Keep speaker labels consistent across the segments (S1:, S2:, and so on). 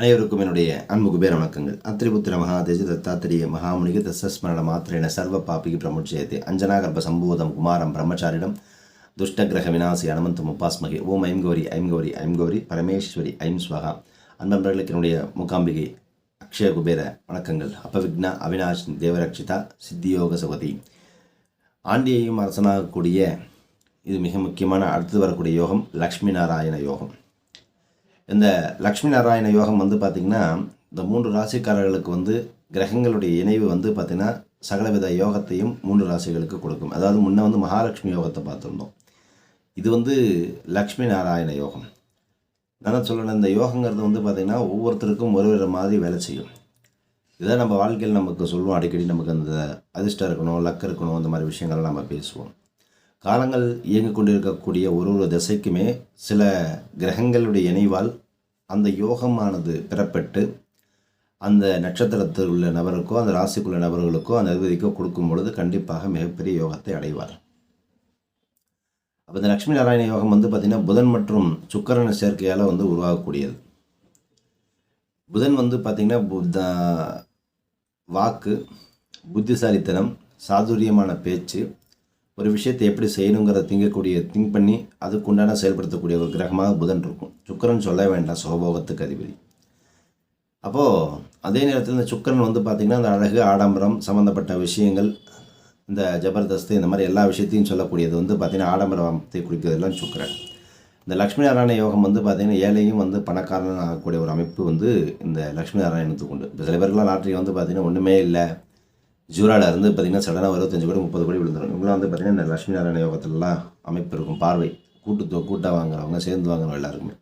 S1: அனைவருக்கும் என்னுடைய அன்புக்கு பேர் வணக்கங்கள். அத்திரிபுத்திர மகாதேஜ தத்தாத்திரிய மகாமுனிக தசஸ்மரண மாத்திரேன சர்வ பாப்பிக்கு பிரமுட்சயத்தை அஞ்சனாகர்ப்ப சம்பூதம் குமாரம் பிரம்மச்சாரிடம் துஷ்டகிரக வினாசி அனமந்தம் உபாஸ்மகே ஓம் ஐம் கௌரி ஐம் கௌரி ஐம் கௌரி பரமேஸ்வரி ஐம் ஸ்வகா. அன்பர்களுக்கு என்னுடைய முகாம்பிகை அக்ஷய குபேர வணக்கங்கள். அபவிக்னா அவினாஷ் தேவரக்ஷிதா சித்தியோக சுவதி ஆண்டியையும் அரசனாகக்கூடிய இது மிக முக்கியமான அடுத்து வரக்கூடிய யோகம் லக்ஷ்மி நாராயண யோகம். இந்த லக்ஷ்மி நாராயண யோகம் வந்து பார்த்திங்கன்னா இந்த மூன்று ராசிக்காரர்களுக்கு வந்து கிரகங்களுடைய இணைவு வந்து பார்த்திங்கன்னா சகலவித யோகத்தையும் மூன்று ராசிகளுக்கு கொடுக்கும். அதாவது முன்னே வந்து மகாலட்சுமி யோகத்தை பார்த்துருந்தோம். இது வந்து லக்ஷ்மி நாராயண யோகம். நான் சொல்லணும் இந்த யோகங்கிறது வந்து பார்த்திங்கன்னா ஒவ்வொருத்தருக்கும் ஒரு ஒரு மாதிரி வேலை செய்யும். இதை நம்ம வாழ்க்கையில் நமக்கு சொல்லுவோம் அடிக்கடி நமக்கு அந்த அதிர்ஷ்டம் இருக்கணும் லக் இருக்கணும் அந்த மாதிரி விஷயங்கள்லாம் நம்ம பேசுவோம். காலங்கள் இயங்கிக் கொண்டிருக்கக்கூடிய ஒரு ஒரு திசைக்குமே சில கிரகங்களுடைய இணைவால் அந்த யோகமானது பெறப்பட்டு அந்த நட்சத்திரத்தில் உள்ள நபருக்கோ அந்த ராசிக்குள்ள நபர்களுக்கோ அந்த அதிபதிக்கோ கொடுக்கும் பொழுது கண்டிப்பாக மிகப்பெரிய யோகத்தை அடைவார். அப்போ இந்த லக்ஷ்மி நாராயண யோகம் வந்து பார்த்திங்கன்னா புதன் மற்றும் சுக்கரன சேர்க்கையால் வந்து உருவாகக்கூடியது. புதன் வந்து பார்த்திங்கன்னா புத்த வாக்கு புத்திசாலித்தனம் சாதுரியமான பேச்சு ஒரு விஷயத்தை எப்படி செய்யணுங்கிறத திங்கக்கூடிய திங்க் பண்ணி அதுக்குண்டான செயல்படுத்தக்கூடிய ஒரு கிரகமாக புதன் இருக்கும். சுக்கரன் சொல்ல வேண்டாம் சோபோகத்துக்கு அதிபதி. அப்போது அதே நேரத்தில் இந்த சுக்கரன் வந்து பார்த்திங்கன்னா அந்த அழகு ஆடம்பரம் சம்மந்தப்பட்ட விஷயங்கள் இந்த ஜபர்தஸ்து இந்த மாதிரி எல்லா விஷயத்தையும் சொல்லக்கூடியது வந்து பார்த்திங்கன்னா ஆடம்பரத்தை குறிக்கிறதெல்லாம் சுக்கரன். இந்த லக்ஷ்மி நாராயண யோகம் வந்து பார்த்திங்கன்னா ஏழையும் வந்து பணக்காரன் ஆகக்கூடிய ஒரு அமைப்பு வந்து இந்த லக்ஷ்மி நாராயணத்துக்கு உண்டு இப்போ சில பேருக்குலாம் லாட்ரி வந்து பார்த்திங்கன்னா ஒன்றுமே இல்லை. ஜூராவில் இருந்து பார்த்திங்கன்னா சடனாக இருபத்தஞ்சு கோடி முப்பது கோடி விழுந்துடும் இவங்களாம் வந்து பார்த்திங்கன்னா இந்த லட்சுமி நாராயண யோகத்திலலாம் அமைப்பு இருக்கும். பார்வை கூட்டு கூட்டாக வாங்குறவங்க சேர்ந்து வாங்குறவங்க எல்லாருக்குமே.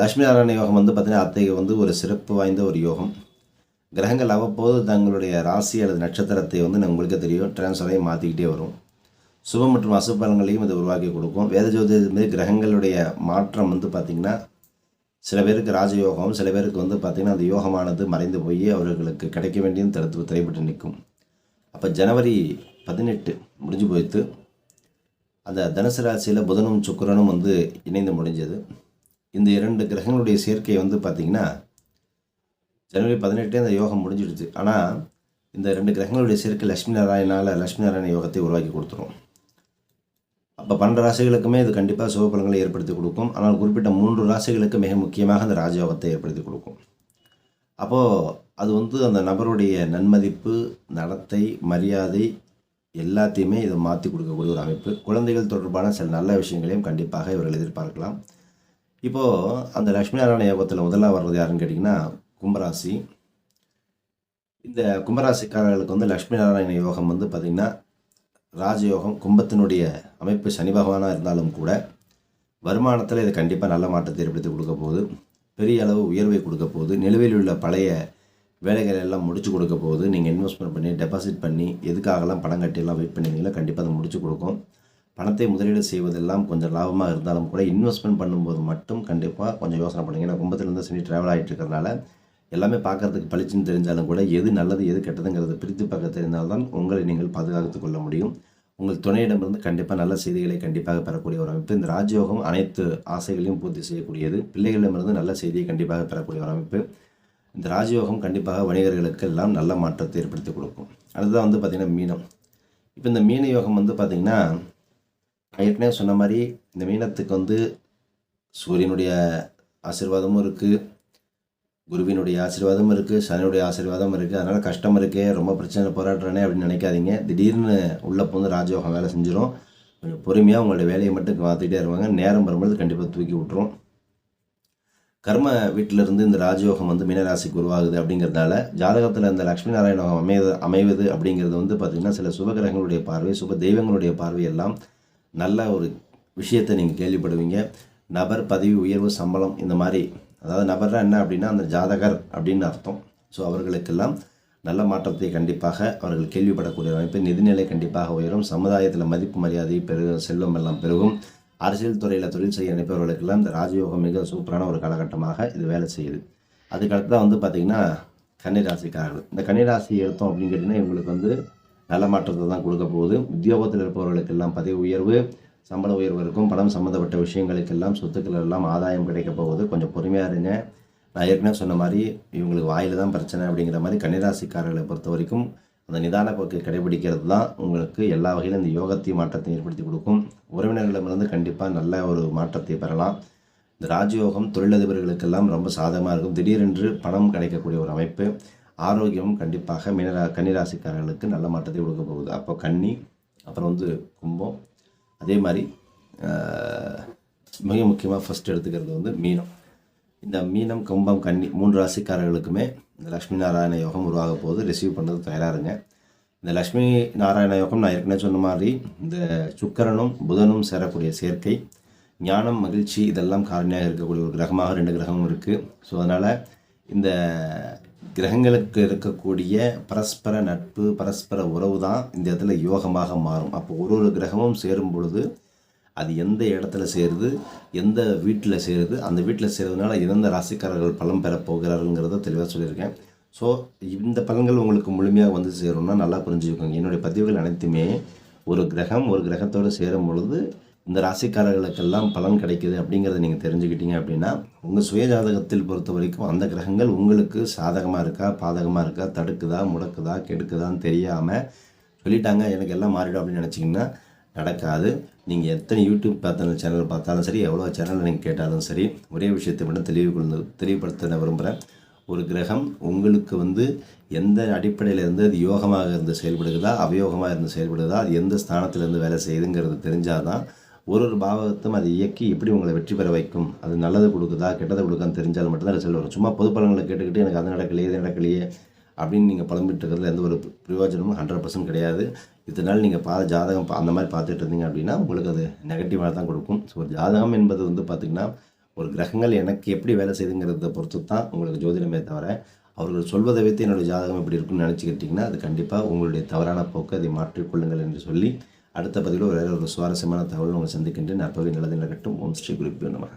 S1: லட்சுமி நாராயண யோகம் வந்து பார்த்திங்கன்னா அத்தைக்கு வந்து ஒரு சிறப்பு வாய்ந்த ஒரு யோகம். கிரகங்கள் அவ்வப்போது தங்களுடைய ராசி அல்லது நட்சத்திரத்தை வந்து உங்களுக்கே தெரியும். ட்ரான்ஸ்ஃபரையும் மாற்றிக்கிட்டே வரும். சுப மற்றும் அசுபலங்களையும் இது உருவாக்கி கொடுக்கும். வேத ஜோதிடமே கிரகங்களுடைய மாற்றம் வந்து பார்த்திங்கன்னா சில பேருக்கு ராஜயோகம் சில பேருக்கு வந்து பார்த்திங்கன்னா அந்த யோகமானது மறைந்து போய் அவர்களுக்கு கிடைக்க வேண்டியது தடுத்து திரைப்பட்டு நிற்கும். அப்போ ஜனவரி பதினெட்டு முடிஞ்சு போயிட்டு அந்த தனுசு ராசியில் புதனும் சுக்கரனும் வந்து இணைந்து முடிஞ்சது. இந்த இரண்டு கிரகங்களுடைய சேர்க்கை வந்து பார்த்திங்கன்னா ஜனவரி பதினெட்டே அந்த யோகம் முடிஞ்சிடுச்சு. ஆனால் இந்த ரெண்டு கிரகங்களுடைய சேர்க்கை லட்சுமி நாராயணால் லட்சுமி நாராயண யோகத்தை உருவாக்கி கொடுத்துரும். அப்போ பன்னெண்டு ராசிகளுக்குமே இது கண்டிப்பாக சுபபலங்களை ஏற்படுத்தி கொடுக்கும். ஆனால் குறிப்பிட்ட மூன்று ராசிகளுக்கு மிக முக்கியமாக அந்த ராஜயோகத்தை ஏற்படுத்தி கொடுக்கும். அப்போது அது வந்து அந்த நபருடைய நன்மதிப்பு நடத்தை மரியாதை எல்லாத்தையுமே இதை மாற்றி கொடுக்கக்கூடிய ஒரு அமைப்பு. குழந்தைகள் தொடர்பான சில நல்ல விஷயங்களையும் கண்டிப்பாக இவர்கள் எதிர்பார்க்கலாம். இப்போது அந்த லக்ஷ்மி நாராயண யோகத்தில் முதலாக வர்றது யாருன்னு கேட்டிங்கன்னா கும்பராசி. இந்த கும்பராசிக்காரர்களுக்கு வந்து லக்ஷ்மி நாராயண யோகம் வந்து பார்த்திங்கன்னா ராஜயோகம் கும்பத்தினுடைய அமைப்பு சனி பகவானாக இருந்தாலும் கூட வருமானத்தில் இது கண்டிப்பாக நல்ல மாற்றத்தை ஏற்படுத்தி கொடுக்க போகுது. பெரிய அளவு உயர்வை கொடுக்க போகுது. நிலுவையில் உள்ள பழைய வேலைகள் எல்லாம் முடிச்சு கொடுக்க போகுது. நீங்கள் இன்வெஸ்ட்மெண்ட் பண்ணி டெபாசிட் பண்ணி எதுக்காகலாம் பணம் கட்டியெல்லாம் வெயிட் பண்ணுவீங்களோ கண்டிப்பாக அதை முடிச்சு கொடுக்கும். பணத்தை முதலீடு செய்வதெல்லாம் கொஞ்சம் லாபமாக இருந்தாலும் கூட இன்வெஸ்ட்மெண்ட் பண்ணும்போது மட்டும் கண்டிப்பாக கொஞ்சம் யோசனை பண்ணுங்க. ஏன்னா கும்பத்திலேருந்து சனி ட்ராவல் ஆகிட்டு இருக்கிறதுனால எல்லாமே பார்க்கறதுக்கு பளிச்சுன்னு தெரிஞ்சாலும் கூட எது நல்லது எது கெட்டதுங்கிறத பிரித்து பார்க்க தெரிந்தால்தான் உங்களை நீங்கள் பாதுகாத்து கொள்ள முடியும். உங்கள் துணையிடமிருந்து கண்டிப்பாக நல்ல செய்திகளை கண்டிப்பாக பெறக்கூடிய ஒரு அமைப்பு. இந்த ராஜயோகம் அனைத்து ஆசைகளையும் பூர்த்தி செய்யக்கூடியது. பிள்ளைகளிடமிருந்து நல்ல செய்தியை கண்டிப்பாக பெறக்கூடிய ஒரு அமைப்பு. இந்த ராஜயோகம் கண்டிப்பாக வணிகர்களுக்கு எல்லாம் நல்ல மாற்றத்தை ஏற்படுத்தி கொடுக்கும். அடுத்ததான் வந்து பார்த்திங்கன்னா மீனம். இப்போ இந்த மீன யோகம் வந்து பார்த்திங்கன்னா ஏற்கனவே சொன்ன மாதிரி இந்த மீனத்துக்கு வந்து சூரியனுடைய ஆசீர்வாதமும் இருக்குது குருவினுடைய ஆசீர்வாதம் இருக்குது சனியுடைய ஆசீர்வாதம் இருக்குது அதனால் கஷ்டம் இருக்கே ரொம்ப பிரச்சனை போராடுறானே அப்படின்னு நினைக்காதீங்க. திடீர்னு உள்ளே போந்து ராஜயோகம் வேலை செஞ்சிடும் கொஞ்சம் பொறுமையாக உங்களுடைய வேலையை மட்டும் பார்த்துக்கிட்டே இருவாங்க. நேரம் வரும்பொழுது கண்டிப்பாக தூக்கி விட்டுரும். கர்ம வீட்டிலிருந்து இந்த ராஜயோகம் வந்து மீனராசிக்கு உருவாகுது அப்படிங்கிறதுனால ஜாதகத்தில் இந்த லக்ஷ்மி நாராயணம் அமைவது அமைவது அப்படிங்கிறது வந்து பார்த்திங்கன்னா சில சுபகிரகங்களுடைய பார்வை சுப தெய்வங்களுடைய பார்வை எல்லாம் நல்ல ஒரு விஷயத்தை நீங்கள் கேள்விப்படுவீங்க. நபர் பதவி உயர்வு சம்பளம் இந்த மாதிரி அதாவது நபர்னா என்ன அப்படின்னா அந்த ஜாதகர் அப்படின்னு அர்த்தம். ஸோ அவர்களுக்கெல்லாம் நல்ல மாற்றத்தை கண்டிப்பாக அவர்கள் கேள்விப்படக்கூடிய அமைப்பு. நிதிநிலை கண்டிப்பாக உயரும். சமுதாயத்தில் மதிப்பு மரியாதை பெருகும் செல்வம் எல்லாம் பெருகும். அரசியல் துறையில் தொழில் செய்ய நினைப்பவர்களுக்கெல்லாம் இந்த ராஜயோகம் மிக சூப்பரான ஒரு காலகட்டமாக இது வேலை செய்யுது. அதுக்கடுத்து தான் வந்து பார்த்திங்கன்னா கன்னிராசிக்காரர்கள். இந்த கன்னிராசி எடுத்தோம் அப்படின்னு கேட்டிங்கன்னா இவங்களுக்கு வந்து நல்ல மாற்றத்தை தான் கொடுக்க போகுது. உத்தியோகத்தில் இருப்பவர்களுக்கெல்லாம் பதவி உயர்வு சம்பள உயர்வு இருக்கும் பணம் சம்மந்தப்பட்ட விஷயங்களுக்கெல்லாம் சொத்துக்கள் எல்லாம் ஆதாயம் கிடைக்க போகுது. கொஞ்சம் பொறுமையாக இருங்க. நான் ஏற்கனவே சொன்ன மாதிரி இவங்களுக்கு வாயில் தான் பிரச்சனை அப்படிங்கிற மாதிரி கன்னிராசிக்காரர்களை பொறுத்த வரைக்கும் அந்த நிதான போக்கை கடைபிடிக்கிறது தான் உங்களுக்கு எல்லா வகையிலும் இந்த யோகத்தையும் மாற்றத்தையும் ஏற்படுத்தி கொடுக்கும். உறவினர்களிடமிருந்து கண்டிப்பாக நல்ல ஒரு மாற்றத்தை பெறலாம். இந்த ராஜயோகம் தொழிலதிபர்களுக்கெல்லாம் ரொம்ப சாதகமாக இருக்கும். திடீரென்று பணம் கிடைக்கக்கூடிய ஒரு அமைப்பு ஆரோக்கியமும் கண்டிப்பாக மீனரா கன்னிராசிக்காரர்களுக்கு நல்ல மாற்றத்தை கொடுக்க போகுது. அப்போ கன்னி அப்புறம் வந்து கும்பம் அதே மாதிரி மிக முக்கியமாக ஃபஸ்ட் எடுத்துக்கிறது வந்து மீனம். இந்த மீனம் கும்பம் கன்னி மூன்று ராசிக்காரர்களுக்குமே இந்த லக்ஷ்மி நாராயண யோகம் உருவாக போகுது ரிசீவ் பண்ணுறது தயாராருங்க இந்த லக்ஷ்மி நாராயண யோகம் நான் ஏற்கனவே சொன்ன மாதிரி இந்த சுக்கரனும் புதனும் சேரக்கூடிய சேர்க்கை ஞானம் மகிழ்ச்சி இதெல்லாம் காரணியாக இருக்கக்கூடிய ஒரு கிரகமாக ரெண்டு கிரகமும் இருக்குது ஸோ அதனால் இந்த கிரகங்களுக்கு இருக்கக்கூடிய பரஸ்பர நட்பு பரஸ்பர உறவு தான் இந்த இடத்துல யோகமாக மாறும். அப்போ ஒரு ஒரு கிரகமும் சேரும் பொழுது அது எந்த இடத்துல சேருது எந்த வீட்டில் சேருது அந்த வீட்டில் சேர்றதுனால எந்தெந்த ராசிக்காரர்கள் பலன் பெற போகிறாருங்கிறத தெளிவாக சொல்லியிருக்கேன். ஸோ இந்த பலன்கள் உங்களுக்கு முழுமையாக வந்து சேரும்னா நல்லா புரிஞ்சுக்கோங்க. என்னுடைய பதிவுகள் அனைத்துமே ஒரு கிரகம் ஒரு கிரகத்தோடு சேரும் பொழுது இந்த ராசிக்காரர்களுக்கெல்லாம் பலன் கிடைக்குது அப்படிங்கிறத நீங்கள் தெரிஞ்சுக்கிட்டீங்க அப்படின்னா உங்கள் சுயஜாதகத்தில் பொறுத்த வரைக்கும் அந்த கிரகங்கள் உங்களுக்கு சாதகமாக இருக்கா பாதகமாக இருக்கா தடுக்குதா முடக்குதா கெடுக்குதான்னு தெரியாமல் சொல்லிட்டாங்க எனக்கு எல்லாம் மாறிடும் அப்படின்னு நினச்சிங்கன்னா நடக்காது. நீங்கள் எத்தனை யூடியூப் பார்த்தாலும் சேனல் பார்த்தாலும் சரி எவ்வளோ சேனல் நீங்கள் கேட்டாலும் சரி ஒரே விஷயத்தை மட்டும் தெளிவு கொண்டு தெளிவுபடுத்த விரும்புகிறேன் ஒரு கிரகம் உங்களுக்கு வந்து எந்த அடிப்படையில் இருந்து அது யோகமாக இருந்து செயல்படுகிறதா அவயோகமாக இருந்து செயல்படுதா அது எந்த ஸ்தானத்திலேருந்து வேலை செய்யுதுங்கிறது தெரிஞ்சாதான் ஒரு ஒரு பாவகத்தும் அதை இயக்கி எப்படி உங்களை வெற்றி பெற வைக்கும்? அது நல்லது கொடுக்குதா கெட்டதை கொடுக்கான்னு தெரிஞ்சால் மட்டும்தான் ரிசல்ட் வரும் சும்மா பொது பலங்களை கேட்டுக்கிட்டு எனக்கு அது நடக்கலையே இது நடக்கலையே அப்படின்னு நீங்கள் புலம்பிட்டு இருக்கிறதுல எந்த ஒரு பிரயோஜனமும் ஹண்ட்ரட் பர்சன்ட் கிடையாது. இதனால் நீங்கள் பா ஜாதகம் பா- அந்த மாதிரி பார்த்துட்டு இருந்தீங்க அப்படின்னா உங்களுக்கு அது நெகட்டிவாக தான் கொடுக்கும். ஸோ ஜாதகம் என்பது வந்து பார்த்திங்கன்னா ஒரு கிரகங்கள் எனக்கு எப்படி வேலை செய்யுதுங்கிறத பொறுத்து தான் உங்களுக்கு ஜோதிடமே தவிர அவர்கள் சொல்வதை வைத்து என்னுடைய ஜாதகம் இப்படி இருக்குன்னு நினச்சிக்கிட்டிங்கன்னா அது கண்டிப்பாக உங்களுடைய தவறான போக்கு அதை மாற்றிக்கொள்ளுங்கள் என்று சொல்லி அடுத்த பதிவில் வேறு ஒரு சுவாரஸ்யமான தகவல் உங்களை சந்திக்கின்றேன். நற்பவி நல்லது நடக்கட்டும். ஓம் ஸ்ரீ குருப்பியோ நமக.